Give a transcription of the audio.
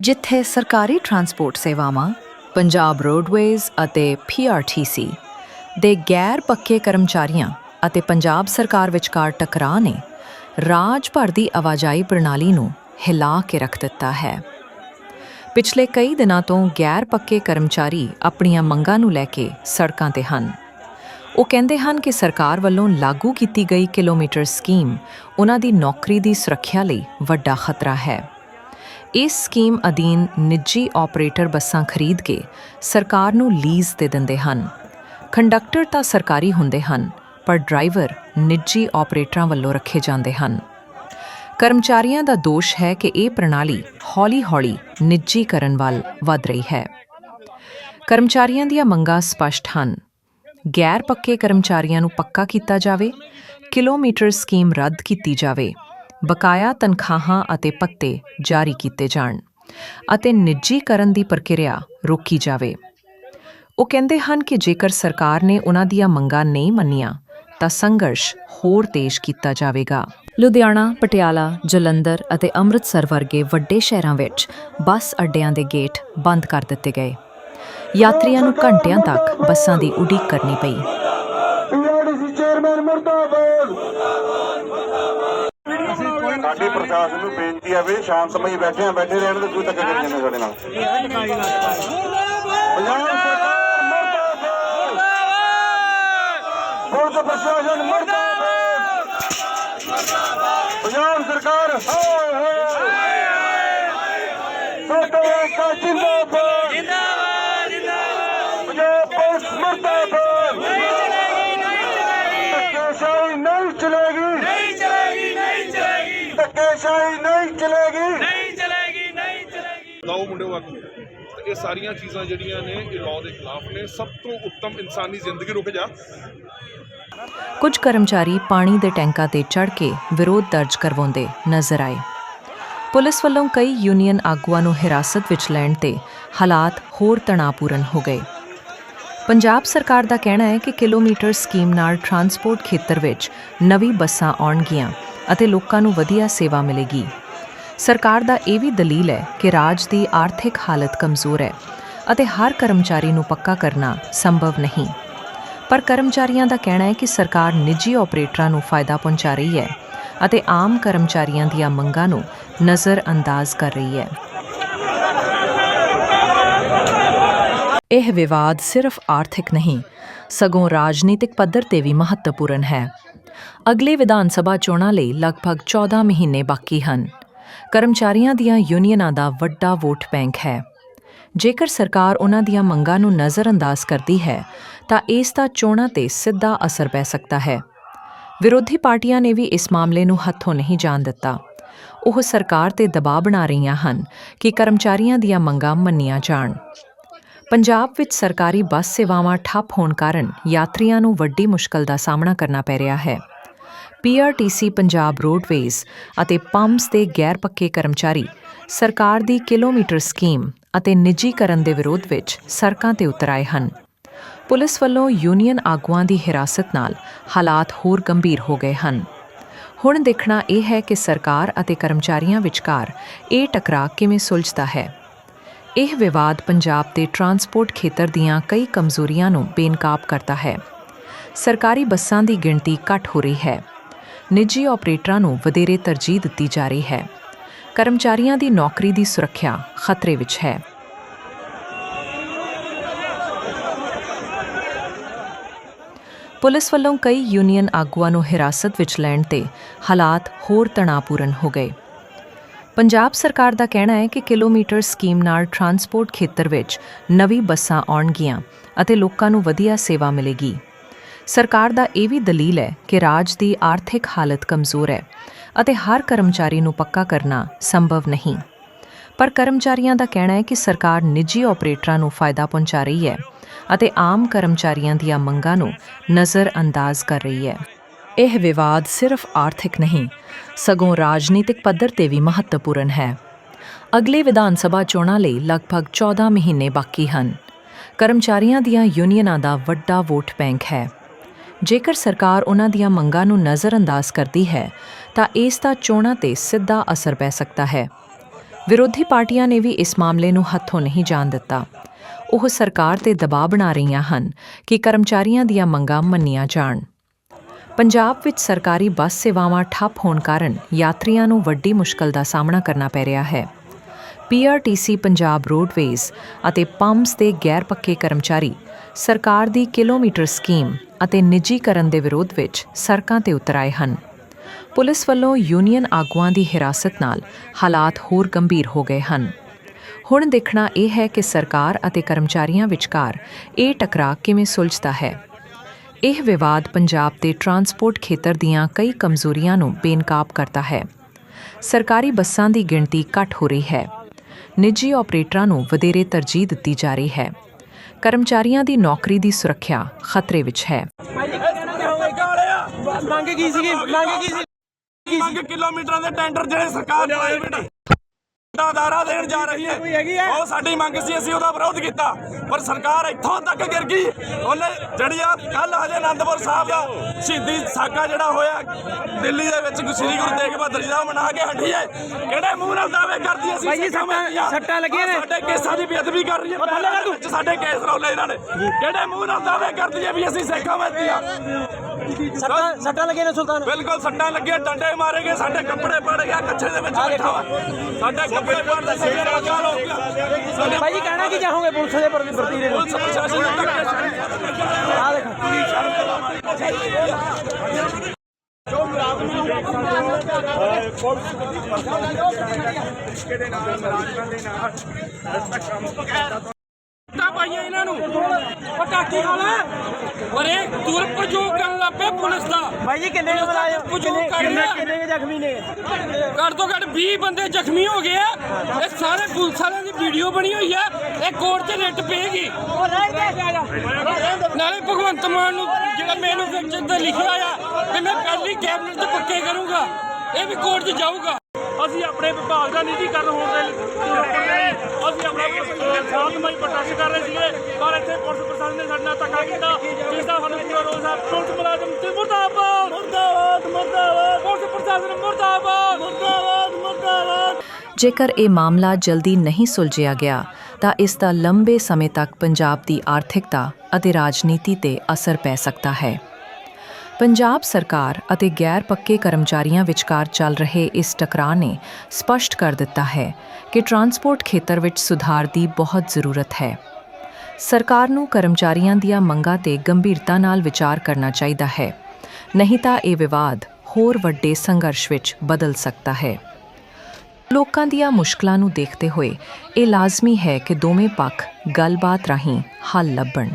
ਜਿੱਥੇ ਸਰਕਾਰੀ ਟਰਾਂਸਪੋਰਟ ਸੇਵਾਵਾਂ, ਪੰਜਾਬ ਰੋਡਵੇਜ਼ ਅਤੇ PRTC ਦੇ ਗੈਰ ਪੱਕੇ ਕਰਮਚਾਰੀਆਂ ਅਤੇ ਪੰਜਾਬ ਸਰਕਾਰ ਵਿਚਕਾਰ ਟਕਰਾਅ ਨੇ ਰਾਜ ਭਰ ਦੀ ਆਵਾਜਾਈ ਪ੍ਰਣਾਲੀ ਨੂੰ ਹਿਲਾ ਕੇ ਰੱਖ ਦਿੱਤਾ ਹੈ। ਪਿਛਲੇ ਕਈ ਦਿਨਾਂ ਤੋਂ ਗੈਰ ਪੱਕੇ ਕਰਮਚਾਰੀ ਆਪਣੀਆਂ ਮੰਗਾਂ ਨੂੰ ਲੈ ਕੇ ਸੜਕਾਂ ਤੇ ਹਨ। ਉਹ ਕਹਿੰਦੇ ਹਨ ਕਿ ਸਰਕਾਰ ਵੱਲੋਂ ਲਾਗੂ ਕੀਤੀ ਗਈ ਕਿਲੋਮੀਟਰ ਸਕੀਮ ਉਹਨਾਂ ਦੀ ਨੌਕਰੀ ਦੀ ਸੁਰੱਖਿਆ ਲਈ ਵੱਡਾ ਖਤਰਾ ਹੈ। ਇਸ ਸਕੀਮ ਅਧੀਨ ਨਿੱਜੀ ਆਪਰੇਟਰ ਬੱਸਾਂ ਖਰੀਦ ਕੇ ਸਰਕਾਰ ਨੂੰ ਲੀਜ਼ ਦੇ ਦਿੰਦੇ ਹਨ। ਕੰਡਕਟਰ ਤਾਂ ਸਰਕਾਰੀ ਹੁੰਦੇ ਹਨ, ਪਰ ਡਰਾਈਵਰ ਨਿੱਜੀ ਆਪਰੇਟਰਾਂ ਵੱਲੋਂ ਰੱਖੇ ਜਾਂਦੇ ਹਨ। ਕਰਮਚਾਰੀਆਂ ਦਾ ਦੋਸ਼ ਹੈ ਕਿ ਇਹ ਪ੍ਰਣਾਲੀ ਹੌਲੀ-ਹੌਲੀ ਨਿੱਜੀਕਰਨ ਵੱਲ ਵਧ ਰਹੀ ਹੈ। ਕਰਮਚਾਰੀਆਂ ਦੀਆਂ ਮੰਗਾਂ ਸਪਸ਼ਟ ਹਨ। ਗੈਰ ਪੱਕੇ ਕਰਮਚਾਰੀਆਂ ਨੂੰ ਪੱਕਾ ਕੀਤਾ ਜਾਵੇ, ਕਿਲੋਮੀਟਰ ਸਕੀਮ ਰੱਦ ਕੀਤੀ ਜਾਵੇ। ਬਕਾਇਆ ਤਨਖਾਹਾਂ ਅਤੇ ਪੱਤੇ ਜਾਰੀ ਕੀਤੇ ਜਾਣ ਅਤੇ ਨਿੱਜੀਕਰਨ ਦੀ ਪ੍ਰਕਿਰਿਆ ਰੋਕੀ ਜਾਵੇ। ਉਹ ਕਹਿੰਦੇ ਹਨ ਕਿ ਜੇਕਰ ਸਰਕਾਰ ਨੇ ਉਹਨਾਂ ਦੀਆਂ ਮੰਗਾਂ ਨਹੀਂ ਮੰਨੀਆਂ ਤਾਂ ਸੰਘਰਸ਼ ਹੋਰ ਤੇਜ਼ ਕੀਤਾ ਜਾਵੇਗਾ। ਲੁਧਿਆਣਾ ਪਟਿਆਲਾ ਜਲੰਧਰ ਅਤੇ ਅੰਮ੍ਰਿਤਸਰ ਵਰਗੇ ਵੱਡੇ ਸ਼ਹਿਰਾਂ ਵਿੱਚ ਬੱਸ ਅੱਡਿਆਂ ਦੇ ਗੇਟ ਬੰਦ ਕਰ ਦਿੱਤੇ ਗਏ। ਯਾਤਰੀਆਂ ਨੂੰ ਘੰਟਿਆਂ ਤੱਕ ਬੱਸਾਂ ਦੀ ਉਡੀਕ ਕਰਨੀ ਪਈ। ਪੀਆਰਡੀਸੀ ਚੇਅਰਮੈਨ ਮੁਰਦਾਬਾਦ ਸਾਡੀ ਪ੍ਰਸ਼ਾਸਨ ਨੂੰ ਬੇਨਤੀ ਹੈ ਵੀ ਸ਼ਾਂਤਮਈ ਬੈਠੇ ਆ, ਬੈਠੇ ਰਹਿਣ ਦੇ ਕੋਈ ਧੱਕੇ ਕਰੀ ਜਾਂਦੇ ਸਾਡੇ ਨਾਲ। ਪੰਜਾਬ ਸਰਕਾਰ ਮੁਰਦਾਬਾਦ। ਪੁਲਿਸ ਪ੍ਰਸ਼ਾਸਨ ਮੁਰਦਾਬਾਦ। ਪੰਜਾਬ ਸਰਕਾਰ ਹਾਏ ਹਾਏ ਸਰਕਾਰ ਦਾ ਜਿੰਦਾਬਾਦ ਜਿੰਦਾਬਾਦ ਜਿੰਦਾਬਾਦ ਪੰਜਾਬ ਪੁਲਿਸ ਮੁਰਦਾਬਾਦ ਧੱਕੇਸ਼ਾਹੀ ਨਹੀਂ ਚਲੇਗੀ ਨਹੀਂ ਚਲੇਗੀ ਨਹੀਂ ਚਲੇਗੀ ਧੱਕੇਸ਼ਾਹੀ ਨਹੀਂ ਚਲੇਗੀ ਨਹੀਂ ਚਲੇਗੀ ਨਹੀਂ ਚਲੇਗੀ ਲਾਓ ਮੁੰਡੇ ਵਾਕ ਇਹ ਸਾਰੀਆਂ ਚੀਜ਼ਾਂ ਜਿਹੜੀਆਂ ਨੇ, ਇਹ ਲਾਅ ਦੇ ਖਿਲਾਫ ਨੇ। ਸਭ ਤੋਂ ਉੱਤਮ ਇਨਸਾਨੀ ਜ਼ਿੰਦਗੀ ਰੁਕ ਜਾ। ਕੁਝ ਕਰਮਚਾਰੀ ਪਾਣੀ ਦੇ ਟੈਂਕਾਂ ਤੇ ਚੜ੍ਹ ਕੇ ਵਿਰੋਧ ਦਰਜ ਕਰਵਾਉਂਦੇ ਨਜ਼ਰ ਆਏ। ਪੁਲਿਸ ਵੱਲੋਂ ਕਈ ਯੂਨੀਅਨ ਆਗੂਆਂ ਨੂੰ ਹਿਰਾਸਤ ਵਿੱਚ ਲੈਣ ਤੇ ਹਾਲਾਤ ਹੋਰ ਤਣਾਅਪੂਰਨ ਹੋ ਗਏ। ਪੰਜਾਬ ਸਰਕਾਰ ਦਾ ਕਹਿਣਾ ਹੈ ਕਿ ਕਿਲੋਮੀਟਰ ਸਕੀਮ ਨਾਲ ਟਰਾਂਸਪੋਰਟ ਖੇਤਰ ਵਿੱਚ ਨਵੀਂ ਬੱਸਾਂ ਆਉਣਗੀਆਂ ਅਤੇ ਲੋਕਾਂ ਨੂੰ ਵਧੀਆ ਸੇਵਾ ਮਿਲੇਗੀ। ਸਰਕਾਰ ਦਾ ਇਹ ਵੀ ਦਲੀਲ ਹੈ ਕਿ ਰਾਜ ਦੀ ਆਰਥਿਕ ਹਾਲਤ ਕਮਜ਼ੋਰ ਹੈ ਅਤੇ ਹਰ ਕਰਮਚਾਰੀ ਨੂੰ ਪੱਕਾ ਕਰਨਾ ਸੰਭਵ ਨਹੀਂ। ਪਰ ਕਰਮਚਾਰੀਆਂ ਦਾ ਕਹਿਣਾ ਹੈ ਕਿ ਸਰਕਾਰ ਨਿੱਜੀ ਆਪਰੇਟਰਾਂ ਨੂੰ ਫਾਇਦਾ ਪਹੁੰਚਾ ਰਹੀ ਹੈ ਅਤੇ ਆਮ ਕਰਮਚਾਰੀਆਂ ਦੀਆਂ ਮੰਗਾਂ ਨੂੰ ਨਜ਼ਰਅੰਦਾਜ਼ ਕਰ ਰਹੀ ਹੈ। ਇਹ ਵਿਵਾਦ ਸਿਰਫ ਆਰਥਿਕ ਨਹੀਂ, ਸਗੋਂ ਰਾਜਨੀਤਿਕ ਪੱਧਰ ਤੇ ਵੀ ਮਹੱਤਵਪੂਰਨ ਹੈ। ਅਗਲੇ ਵਿਧਾਨ ਸਭਾ ਚੋਣਾਂ ਲਈ ਲਗਭਗ 14 ਮਹੀਨੇ ਬਾਕੀ ਹਨ। ਕਰਮਚਾਰੀਆਂ ਦੀਆਂ ਯੂਨੀਅਨਾਂ ਦਾ ਵੱਡਾ ਵੋਟ ਬੈਂਕ ਹੈ। ਜੇਕਰ ਸਰਕਾਰ ਉਹਨਾਂ ਦੀਆਂ ਮੰਗਾਂ ਨੂੰ ਨਜ਼ਰਅੰਦਾਜ਼ ਕਰਦੀ ਹੈ, ਤਾਂ ਇਸ ਦਾ ਚੋਣਾਂ ਤੇ ਸਿੱਧਾ ਅਸਰ ਪੈ ਸਕਦਾ ਹੈ। ਵਿਰੋਧੀ ਪਾਰਟੀਆਂ ਨੇ ਵੀ ਇਸ ਮਾਮਲੇ ਨੂੰ ਹੱਥੋਂ ਨਹੀਂ ਜਾਣ ਦਿੱਤਾ। ਉਹ ਸਰਕਾਰ ਤੇ ਦਬਾਅ ਬਣਾ ਰਹੀਆਂ ਹਨ ਕਿ ਕਰਮਚਾਰੀਆਂ ਦੀਆਂ ਮੰਗਾਂ ਮੰਨੀਆਂ ਜਾਣ। ਪੰਜਾਬ ਵਿੱਚ ਸਰਕਾਰੀ ਬੱਸ ਸੇਵਾਵਾਂ ਠੱਪ ਹੋਣ ਕਾਰਨ ਯਾਤਰੀਆਂ ਨੂੰ ਵੱਡੀ ਮੁਸ਼ਕਲ ਦਾ ਸਾਹਮਣਾ ਕਰਨਾ ਪੈ ਰਿਹਾ ਹੈ। ਪੀਆਰਟੀਸੀ ਪੰਜਾਬ ਰੋਡਵੇਜ਼ ਅਤੇ ਪੰਪਸ ਦੇ ਗੈਰ ਪੱਕੇ ਕਰਮਚਾਰੀ ਸਰਕਾਰ ਦੀ ਕਿਲੋਮੀਟਰ ਸਕੀਮ ਅਤੇ ਨਿੱਜੀਕਰਨ ਦੇ ਵਿਰੋਧ ਵਿੱਚ ਸੜਕਾਂ ਤੇ ਉਤਰ ਆਏ ਹਨ। ਪੁਲਿਸ ਵੱਲੋਂ ਯੂਨੀਅਨ ਆਗੂਆਂ ਦੀ ਹਿਰਾਸਤ ਨਾਲ ਹਾਲਾਤ ਹੋਰ ਗੰਭੀਰ ਹੋ ਗਏ ਹਨ। ਹੁਣ ਦੇਖਣਾ ਇਹ ਹੈ ਕਿ ਸਰਕਾਰ ਅਤੇ ਕਰਮਚਾਰੀਆਂ ਵਿਚਕਾਰ ਇਹ ਟਕਰਾਅ ਕਿਵੇਂ ਸੁਲਝਦਾ ਹੈ। ਇਹ ਵਿਵਾਦ ਪੰਜਾਬ ਦੇ ਟਰਾਂਸਪੋਰਟ ਖੇਤਰ ਦੀਆਂ ਕਈ ਕਮਜ਼ੋਰੀਆਂ ਨੂੰ ਬੇਨਕਾਬ ਕਰਦਾ ਹੈ। ਸਰਕਾਰੀ ਬੱਸਾਂ ਦੀ ਗਿਣਤੀ ਘੱਟ ਹੋ ਰਹੀ ਹੈ। ਨਿੱਜੀ ਆਪਰੇਟਰਾਂ ਨੂੰ ਵਧੇਰੇ ਤਰਜੀਹ ਦਿੱਤੀ ਜਾ ਰਹੀ ਹੈ। ਕਰਮਚਾਰੀਆਂ ਦੀ ਨੌਕਰੀ ਦੀ ਸੁਰੱਖਿਆ ਖਤਰੇ ਵਿੱਚ ਹੈ। ਪੁਲਿਸ ਵੱਲੋਂ ਕਈ ਯੂਨੀਅਨ ਆਗੂਆਂ ਨੂੰ ਹਿਰਾਸਤ ਵਿੱਚ ਲੈਣ ਤੇ ਹਾਲਾਤ ਹੋਰ ਤਣਾਅਪੂਰਨ ਹੋ ਗਏ। ਪੰਜਾਬ ਸਰਕਾਰ ਦਾ ਕਹਿਣਾ ਹੈ ਕਿ ਕਿਲੋਮੀਟਰ ਸਕੀਮ ਨਾਲ ਟਰਾਂਸਪੋਰਟ ਖੇਤਰ ਵਿੱਚ ਨਵੀਂ ਬੱਸਾਂ ਆਉਣਗੀਆਂ ਅਤੇ ਲੋਕਾਂ ਨੂੰ ਵਧੀਆ ਸੇਵਾ ਮਿਲੇਗੀ। ਸਰਕਾਰ ਦਾ ਇਹ ਵੀ ਦਲੀਲ ਹੈ ਕਿ ਰਾਜ ਦੀ ਆਰਥਿਕ ਹਾਲਤ ਕਮਜ਼ੋਰ ਹੈ ਅਤੇ ਹਰ ਕਰਮਚਾਰੀ ਨੂੰ ਪੱਕਾ ਕਰਨਾ ਸੰਭਵ ਨਹੀਂ। ਪਰ ਕਰਮਚਾਰੀਆਂ ਦਾ ਕਹਿਣਾ ਹੈ ਕਿ ਸਰਕਾਰ ਨਿੱਜੀ ਆਪਰੇਟਰਾਂ ਨੂੰ ਫਾਇਦਾ ਪਹੁੰਚਾ ਰਹੀ ਹੈ ਅਤੇ ਆਮ ਕਰਮਚਾਰੀਆਂ ਦੀਆਂ ਮੰਗਾਂ ਨੂੰ ਨਜ਼ਰਅੰਦਾਜ਼ ਕਰ ਰਹੀ ਹੈ। ਇਹ ਵਿਵਾਦ ਸਿਰਫ ਆਰਥਿਕ ਨਹੀਂ, ਸਗੋਂ ਰਾਜਨੀਤਿਕ ਪੱਧਰ ਤੇ ਵੀ ਮਹੱਤਵਪੂਰਨ ਹੈ। ਅਗਲੇ ਵਿਧਾਨ ਸਭਾ ਚੋਣਾਂ ਲਈ ਲਗਭਗ 14 ਮਹੀਨੇ ਬਾਕੀ ਹਨ। ਕਰਮਚਾਰੀਆਂ ਦੀਆਂ ਯੂਨੀਅਨਾਂ ਦਾ ਵੱਡਾ ਵੋਟ ਬੈਂਕ ਹੈ। ਜੇਕਰ ਸਰਕਾਰ ਉਹਨਾਂ ਦੀਆਂ ਮੰਗਾਂ ਨੂੰ ਨਜ਼ਰਅੰਦਾਜ਼ ਕਰਦੀ ਹੈ, ਤਾਂ ਇਸ ਦਾ ਚੋਣਾਂ ਤੇ ਸਿੱਧਾ ਅਸਰ ਪੈ ਸਕਦਾ ਹੈ। ਵਿਰੋਧੀ ਪਾਰਟੀਆਂ ਨੇ ਵੀ ਇਸ ਮਾਮਲੇ ਨੂੰ ਹੱਥੋਂ ਨਹੀਂ ਜਾਣ ਦਿੱਤਾ। ਉਹ ਸਰਕਾਰ ਤੇ ਦਬਾਅ ਬਣਾ ਰਹੀਆਂ ਹਨ ਕਿ ਕਰਮਚਾਰੀਆਂ ਦੀਆਂ ਮੰਗਾਂ ਮੰਨੀਆਂ ਜਾਣ। ਪੰਜਾਬ ਵਿੱਚ ਸਰਕਾਰੀ ਬੱਸ ਸੇਵਾਵਾਂ ਠੱਪ ਹੋਣ ਕਾਰਨ ਯਾਤਰੀਆਂ ਨੂੰ ਵੱਡੀ ਮੁਸ਼ਕਲ ਦਾ ਸਾਹਮਣਾ ਕਰਨਾ ਪੈ ਰਿਹਾ ਹੈ। ਪੀਆਰਟੀਸੀ ਪੰਜਾਬ ਰੋਡਵੇਜ਼ ਅਤੇ ਪੰਪਸ ਦੇ ਗੈਰ ਪੱਕੇ ਕਰਮਚਾਰੀ, ਸਰਕਾਰ ਦੀ ਕਿਲੋਮੀਟਰ ਸਕੀਮ ਅਤੇ ਨਿੱਜੀਕਰਨ ਦੇ ਵਿਰੋਧ ਵਿੱਚ ਸੜਕਾਂ ਤੇ ਉਤਰ ਆਏ ਹਨ। ਪੁਲਿਸ ਵੱਲੋਂ ਯੂਨੀਅਨ ਆਗੂਆਂ ਦੀ ਹਿਰਾਸਤ ਨਾਲ ਹਾਲਾਤ ਹੋਰ ਗੰਭੀਰ ਹੋ ਗਏ ਹਨ। ਹੁਣ ਦੇਖਣਾ ਇਹ ਹੈ ਕਿ ਸਰਕਾਰ ਅਤੇ ਕਰਮਚਾਰੀਆਂ ਵਿਚਕਾਰ ਇਹ ਟਕਰਾਅ ਕਿਵੇਂ ਸੁਲਝਦਾ ਹੈ। ਇਹ ਵਿਵਾਦ ਪੰਜਾਬ ਦੇ ਟਰਾਂਸਪੋਰਟ ਖੇਤਰ ਦੀਆਂ ਕਈ ਕਮਜ਼ੋਰੀਆਂ ਨੂੰ ਬੇਨਕਾਬ ਕਰਦਾ ਹੈ। ਸਰਕਾਰੀ ਬੱਸਾਂ ਦੀ ਗਿਣਤੀ ਘੱਟ ਹੋ ਰਹੀ ਹੈ। ਨਿੱਜੀ ਆਪਰੇਟਰਾਂ ਨੂੰ ਵਧੇਰੇ ਤਰਜੀਹ ਦਿੱਤੀ ਜਾ ਰਹੀ ਹੈ। ਕਰਮਚਾਰੀਆਂ ਦੀ ਨੌਕਰੀ ਦੀ ਸੁਰੱਖਿਆ ਖਤਰੇ ਵਿੱਚ ਹੈ। ਮੰਗ ਕੀ ਸੀਗੀ? ਮੰਗ ਕੀ ਸੀ? ਮੰਗ ਕਿਲੋਮੀਟਰਾਂ ਦੇ ਟੈਂਡਰ ਜਿਹੜੇ ਸਰਕਾਰ ਪ੍ਰਾਈਵੇਟ ਦਾਰਾ ਦੇਣ ਜਾ ਰਹੀ ਹੈ। ਉਹ ਸਾਡੀ ਮੰਗ ਸੀ ਅਸੀਂ ਉਹਦਾ ਵਿਰੋਧ ਕੀਤਾ। ਪਰ ਸਰਕਾਰ ਇੱਥੋਂ ਤੱਕ ਗਿਰ ਗਈ। ਉਹਨੇ ਜਿਹੜੀ ਆ ਕੱਲ ਹਜੇ ਆਨੰਦਪੁਰ ਸਾਹਿਬ ਦਾ ਸ਼ਹੀਦੀ ਸਾਕਾ ਜਿਹੜਾ ਹੋਇਆ ਦਿੱਲੀ ਦੇ ਵਿੱਚ ਸ੍ਰੀ ਗੁਰੂ ਤੇਗ ਬਹਾਦਰ ਜੀ ਦਾ ਮਨਾ ਕੇ ਹਟੀ ਹੈ। ਕਿਹੜੇ ਮੂੰਹ ਨਾਲ ਦਾਅਵੇ ਕਰਦੀ ਅਸੀਂ ਭਾਈ ਸੱਟਾਂ-। ਸੱਟਾਂ ਲੱਗੀਆਂ ਨੇ। ਸਾਡੇ ਕੇਸਾਂ ਦੀ ਬੇਅਦਬੀ ਕਰ ਰਹੀ ਹੈ। ਸਾਡੇ ਕੇਸ ਰੌਲੇ ਇਹਨਾਂ ਨੇ। ਕਿਹੜੇ ਮੂੰਹ ਨਾਲ ਦਾਅਵੇ ਕਰਦੀ ਹੈ ਵੀ ਅਸੀਂ ਸਿੱਖਾਂ ਵਿੱਚ ਆ ਸੱਟਾਂ ਸੱਟਾਂ ਲੱਗੀਆਂ ਨੇ ਸੁਲਤਾਨ। ਬਿਲਕੁਲ ਸੱਟਾਂ ਲੱਗੀਆਂ ਡੰਡੇ ਮਾਰੇ ਗਏ ਸਾਡੇ ਕੱਪੜੇ ਪੜ ਗਿਆ ਕੱਛੇ ਦੇ ਵਿੱਚ ਬੈਠਾ ਵਾ। ਸਾਡੇ ਕੱਪੜੇ ਭਾਈ ਜੀ ਕਹਿਣਾ ਕੀ ਚਾਹੋਗੇ? ਪੁਲਿਸ ਦੇ ਪ੍ਰਤੀ ਪ੍ਰਤੀ ਦੇ ਪੁਲਿਸ ਪ੍ਰਸ਼ਾਸਨ ਨੂੰ ਧੱਕੇ ਆ ਦੇਖੋ। ਤਾਂ ਪਾਈਆਂ ਇਹਨਾਂ ਨੂੰ ਪਟਾਕੀ ਵਾਲਾ। ਔਰ ਇਹ ਦੁਰਪਯੋਗ ਕਰਨ ਲੱਗ ਪਏ ਪੁਲਿਸ ਦਾ। ਭਾਈ ਜੀ ਕਿੰਨੇ ਕੁ ਕੁਝ ਕਿੰਨੇ ਕਿੰਨੇ ਲਿਆ। ਕਿੰਨੇ ਕੁ ਜ਼ਖਮੀ ਨੇ? ਘੱਟ ਤੋਂ ਘੱਟ 20 ਬੰਦੇ ਜ਼ਖਮੀ ਹੋ ਗਏ ਆ। ਇਹ ਸਾਰੇ ਪੁਲਿਸ ਵਾਲਿਆਂ ਦੀ ਵੀਡੀਓ ਬਣੀ ਹੋਈ ਆ। ਇਹ ਕੋਰਟ 'ਚ ਰਿਟ ਪਏਗੀ। ਨਾਲੇ ਭਗਵੰਤ ਮਾਨ ਨੂੰ ਜਿਹੜਾ ਮੈਨੂਫੈਕਚਰ ਤੇ ਲਿਖਿਆ ਆ ਕਿ ਮੈਂ ਪਹਿਲੀ ਕੈਬਨਿਟ 'ਚ ਪੱਕੇ ਕਰੂੰਗਾ। ਇਹ ਵੀ ਕੋਰਟ 'ਚ ਜਾਊਗਾ। ਅਸੀਂ ਆਪਣੇ ਵਿਭਾਗ ਦਾ ਨਿੱਜੀਕਰਨ ਹੋਣ ਦੇ ਲਈ ਅਸੀਂ ਆਪਣਾ ਸ਼ਾਂਤਮਈ ਪ੍ਰਦਰਸ਼ਨ ਕਰ ਰਹੇ ਸੀਗੇ ਪਰ ਇੱਥੇ ਪੁਲਿਸ ਪ੍ਰਸ਼ਾਸਨ ਨੇ ਸਾਡੇ ਨਾਲ ਧੱਕਾ ਕੀਤਾ ਜਿਸ ਦਾ ਸਾਨੂੰ ਪੂਰਾ ਰੋਸ ਹੈ। ਪੁਲਿਸ ਮੁਲਾਜ਼ਮ ਤੇ ਮੁਰਦਾਬਾਦ! ਮੁਰਦਾਬਾਦ ਮੁਰਦਾਬਾਦ! ਪੁਲਿਸ ਪ੍ਰਸ਼ਾਸਨ ਮੁਰਦਾਬਾਦ! ਮੁਰਦਾਬਾਦ ਮੁਰਦਾਬਾਦ! ਜੇਕਰ ਇਹ ਮਾਮਲਾ ਜਲਦੀ ਨਹੀਂ ਸੁਲਝਿਆ ਗਿਆ ਤਾਂ ਇਸ ਦਾ ਲੰਬੇ ਸਮੇਂ ਤੱਕ ਪੰਜਾਬ ਦੀ ਆਰਥਿਕਤਾ ਅਤੇ ਰਾਜਨੀਤੀ ਤੇ ਅਸਰ ਪੈ ਸਕਦਾ ਹੈ। ਪੰਜਾਬ ਸਰਕਾਰ ਅਤੇ ਗੈਰ ਪੱਕੇ ਕਰਮਚਾਰੀਆਂ ਵਿਚਕਾਰ ਚੱਲ ਰਹੇ ਇਸ ਟਕਰਾਅ ਨੇ ਸਪਸ਼ਟ ਕਰ ਦਿੱਤਾ ਹੈ ਕਿ ਟਰਾਂਸਪੋਰਟ ਖੇਤਰ ਵਿੱਚ ਸੁਧਾਰ ਦੀ ਬਹੁਤ ਜ਼ਰੂਰਤ ਹੈ। ਸਰਕਾਰ ਨੂੰ ਕਰਮਚਾਰੀਆਂ ਦੀਆਂ ਮੰਗਾਂ ਤੇ ਗੰਭੀਰਤਾ ਨਾਲ ਵਿਚਾਰ ਕਰਨਾ ਚਾਹੀਦਾ ਹੈ। ਨਹੀਂ ਤਾਂ ਇਹ ਵਿਵਾਦ ਹੋਰ ਵੱਡੇ ਸੰਘਰਸ਼ ਵਿੱਚ ਬਦਲ ਸਕਦਾ ਹੈ। ਲੋਕਾਂ ਦੀਆਂ ਮੁਸ਼ਕਲਾਂ ਨੂੰ ਦੇਖਦੇ ਹੋਏ ਇਹ ਲਾਜ਼ਮੀ ਹੈ ਕਿ ਦੋਵੇਂ ਪੱਖ ਗੱਲਬਾਤ ਰਾਹੀਂ ਹੱਲ ਲੱਭਣ।